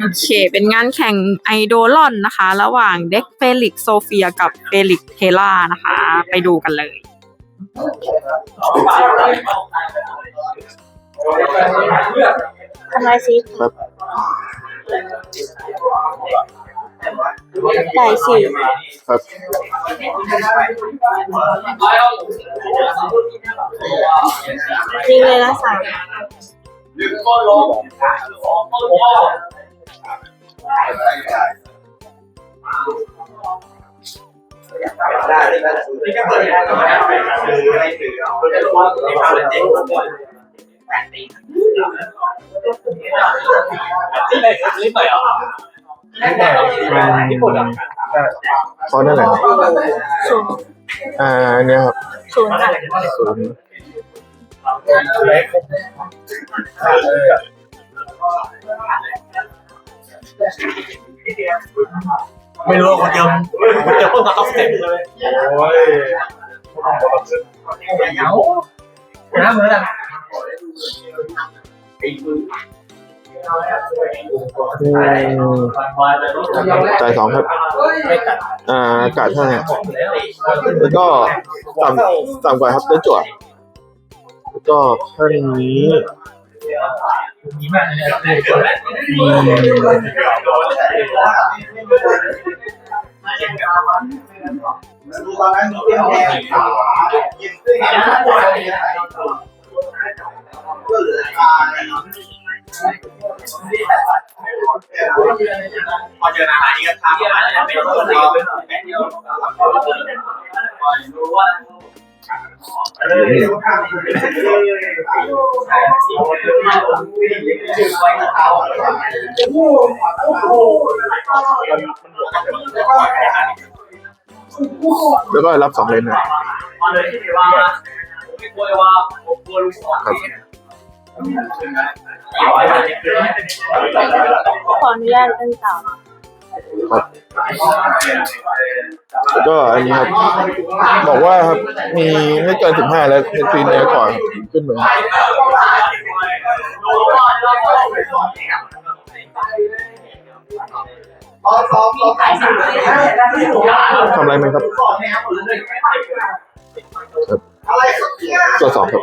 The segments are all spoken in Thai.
โอเค เป็นงานแข่งไอโดลอนนะคะ ระหว่างเด็กเฟลิกโซเฟียกับเฟลิกเทล่านะคะ ไปดูกันเลย ทำไมสิครับได้สิครับจริงเลยนะสาม นี่ก็เปิดให้เราซื้อให้ซื้อเอาแต่ว่าในภาพเจ๋งกว่าแปดปีที่ไหนซื้อไปอะญี่ปุ่นอะเพราะนั่นแหละครับศูนย์อ่าอันเนี้ยครับศูนย์ค่ะศูนย์ ไม่รู้คนเดียวคนเดียวเพิ่งมาต้องเต็มเลยโอ้ยเหงาน้ำเหมือนกันอืมจ่ายสองครับ อ่ากาดห้าแล้วก็ต่ำต่ำกว่าครับได้จั่วแล้ว ก็ข้างนี้มีมากเลยตอนนั้นมีเป็นแพงขากินด้วยกันก็เหลือตาพอเจอนารานี่ก็ทำเป็นคนเราเป็นแบบเดียวรู้ว่า แล้วก็รับสองเลนนะขออนุญาตเล่นต่อ ครับแล้วก็อันนี้ครับบอกว่าครับมีไม่เกินสิบห้าแล้วเป็นฟีนเนื้อก่อนขึ้นเหมือนทำอะไรไหมครับครับตัวสองครับ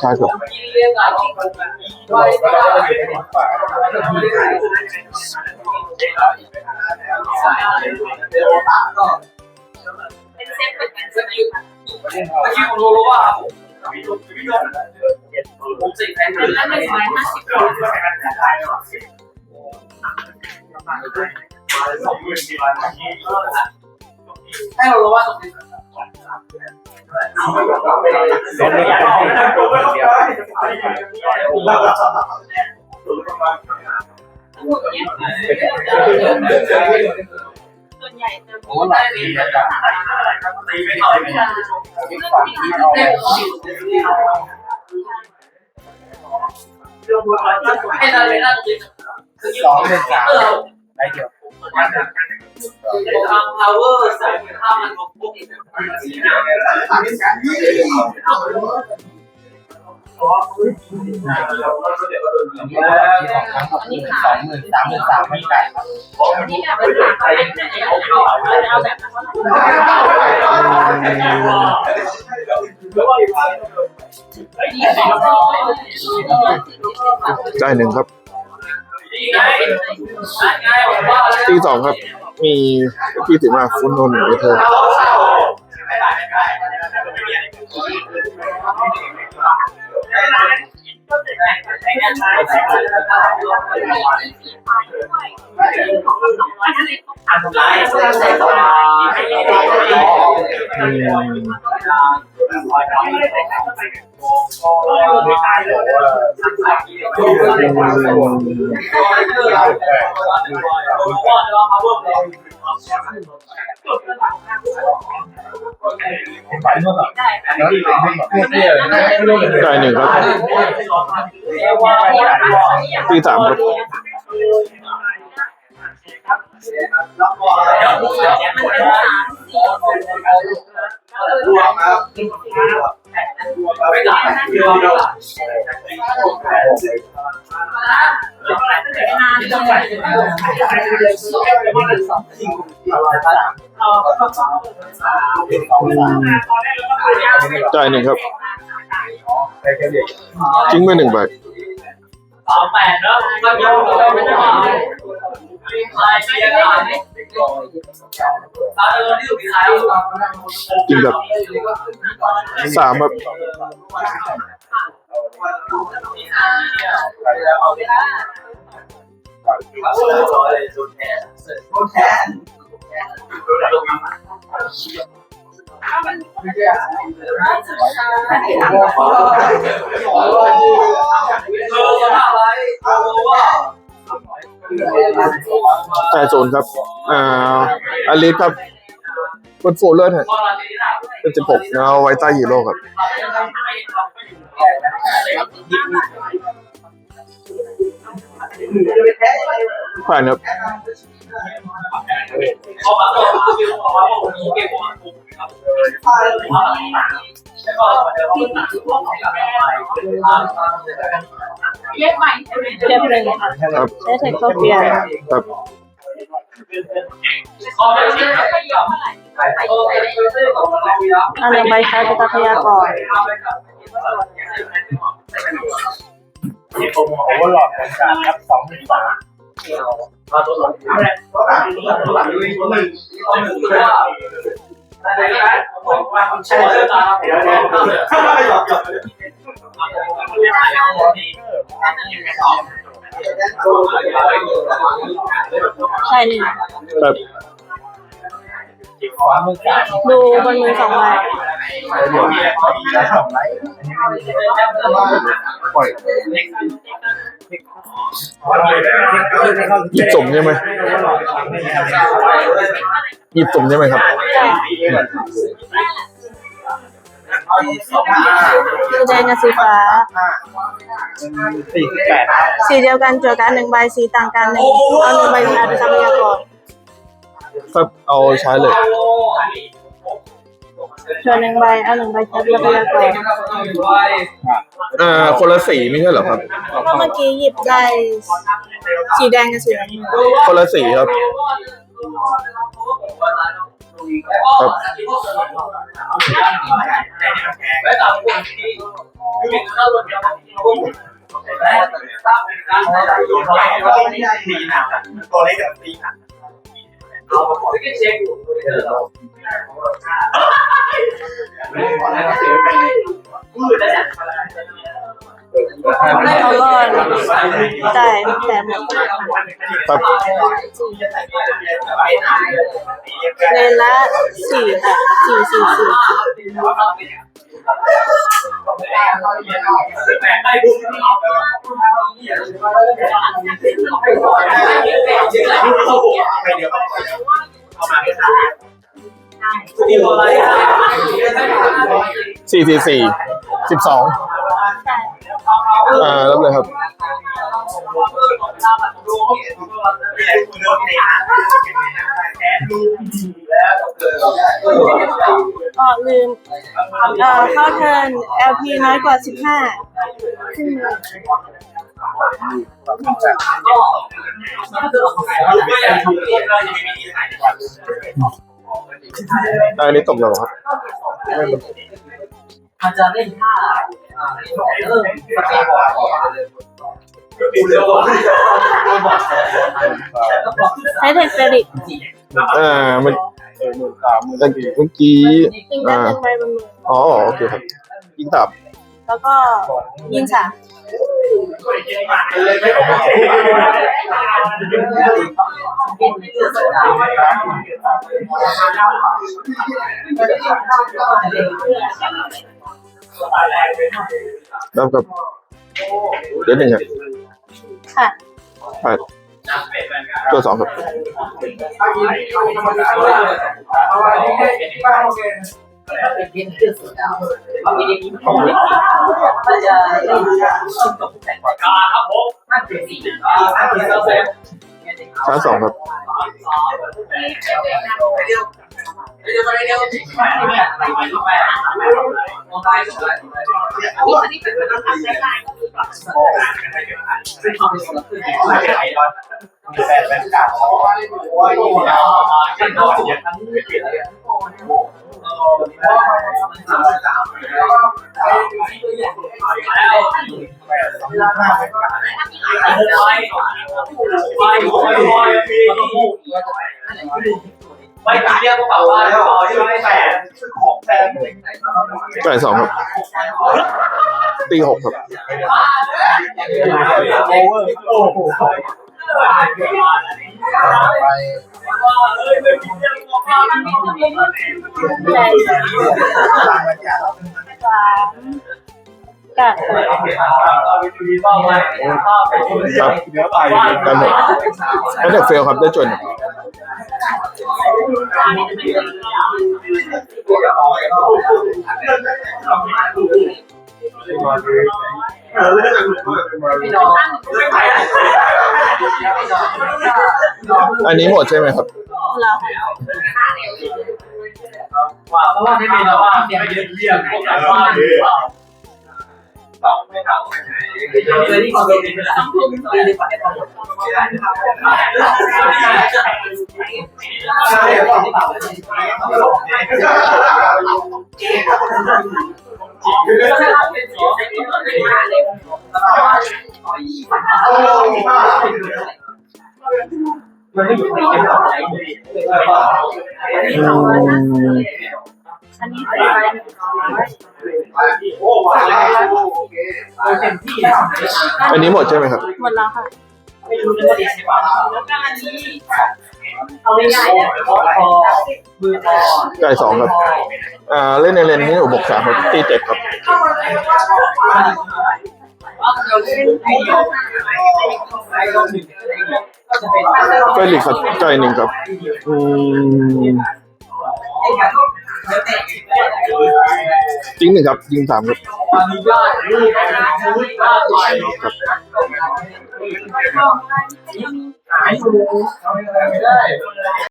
ใช่ครับเป็นเซตเหมือนกันใช่ไหมเมื่อกี้ผมรู้ว่าพี่ยกพี่ยกผมสิแทนเป็นเล่นหนึ่งใบห้าสิบให้เรารู้ว่าตรงนี้ ส่วนใหญ่จะโอ้หลายปีแล้วจ้ะตีไปหน่อยฝั่งที่เราสองหนึ่งสามได้เดียว ทาง power ใส่ข้ามันของพวกนี้อันนี้สองหมื่นสามหมื่นสามไม่ได้นี่แบบเป็นหลักเป็นเนี่ยเอาแบบนั้นดีสองร้อยจ่ายหนึ่งครับ ตีสองครับ มีพี่ถือมาฟุนนนหนึ่งเธออันตรายใส่ตัวอืม จ่ายหนึ่งครับตีสามครับ จ่ายหนึ่งครับ ทิ้งไปหนึ่งใบ สามแปดแล้วก็ยกไม่ได้ลายเชียร์ลายเออที่สุดท้ายจริงครับสามครับ รเออว่าจ่ายโซนครับ อ่าอลิสครับบนโฟลเลอร์ฮะเราทีนี้นะเป็นสิบหกแล้วไว้ใต้ฮีโร่ครับผ่านครับ เขามาตัวเขาคือเขาว่าผมมีเกมผมผมครับแล้วก็เดี๋ยวเขาตัดพวกของกับแม่เรียกใหม่ใช่ไหมเรียบเลยครับ ใช้เทคโซเฟียครับเช่ไม่ยอมเท่าไหร่โอเคของเรายอะอันหนึ่งใบชาร์จตาพยาก่อนโอเวอร์หลอดของการครับสองหนึ่งสามมาตัวหลังหลังหลังด้วยตัวหนึ่งตัวหนึ่งตัวอะไรนะผมว่าผมใช่เดี๋ยวเดี๋ยวเดี๋ยวหยอกหยอกใช่หนึ่งครับดูบนมือสองใบเดี๋ยวมีอะไรสองไลท์ปล่อย หยิบสมใช่ไหมหยิบสมใช่ไหมครับสีแดงกับสีฟ้าสี่สิบแปดสีเดียวกันจวกันหนึ่งใบสีต่างกันหนึ่งเอาหนึ่งใบชาร์จตาพยาก่อนครับเอาใช้เลย ส่วนหนึ่งใบเอาหนึ่งใบชาร์จตาพยาก่อนอ่าคนละสีไม่ใช่เหรอครับ เพราะเมื่อกี้หยิบได้สีแดงกับสีน้ำเงินคนละสีครับไม่ต่างคนที่มีข้าวหล่นยั งและสร้างเป็นการได้โดนไปแล้วไม่ได้ดีนะตัวเล็กกับตีหนักเราขอที่เช็คอยู่เดี๋ยวเราพูดได้เอาก่อนจ่แต่หมดครับเลนละสี่ค่ะสี่สี่สี่แม่ได้บุญที่ไหนที่เขาบอกไปเดียวเอามาให้ได้ที่อะไรสี่สี่สี่สิบสองอ่ารับเลยครับอ๋อลืมเอ่อเข้าเทิร์น LP น้อยกว่าสิบห้าขึ้นมาได้ อันนี้ตกแล้วครับมันจะเล่นท่าเริ่มสเปนใช้เทคเฟริกอ่ามันเออหมื่นสามหมื่นเมื่อกี้ยิงได้หนึ่งใบบนมืออ๋อโอเคครับยิงตับ แล้วก็ยิงสามเรับกับเดือนหนึ่งครับค่ะผ่านตัวสองครับ ครับผมนั่นเป็นสี่นั่นเป็นเปอร์เซ็นต์ช้าสองครับ ไม่ตาเรียกกระเป๋าว่าแล้วไม่แปดของแพงจ่ายสองครับตีหกครับโอเวอร์โอ้โหสาม กัดครับกันหมดแล้วเด็กเฟลครับได้จน อันนี้หมดใช่ไหมครับ ว่าเพราะว่าไม่มีแล้วว่าเสียงเรียกพวกกันว่า ม่ทำเลยที่เขาเป็นต้องทุ่มตีในฝันทั้งหมดมันไม่อยู่ในเกมอะไรอืม อันนี้เป็นอะไรเต็มที่อันนี้หมดใช่ไหมครับ หมดแล้วค่ะไม่รู้เลยว่าดีสิบาทแล้วก็อันนี้เอาง่ายๆเนี่ยคอมือคอจ่ายสองครับ อ่าเล่นในเลนนี้หนูบวกสามครับตีเจ็ดครับเฟลิกซ์ครับจ่ายหนึ่งครับ อืม จริงหนึ่งครับ ยิงสามครับอนุญ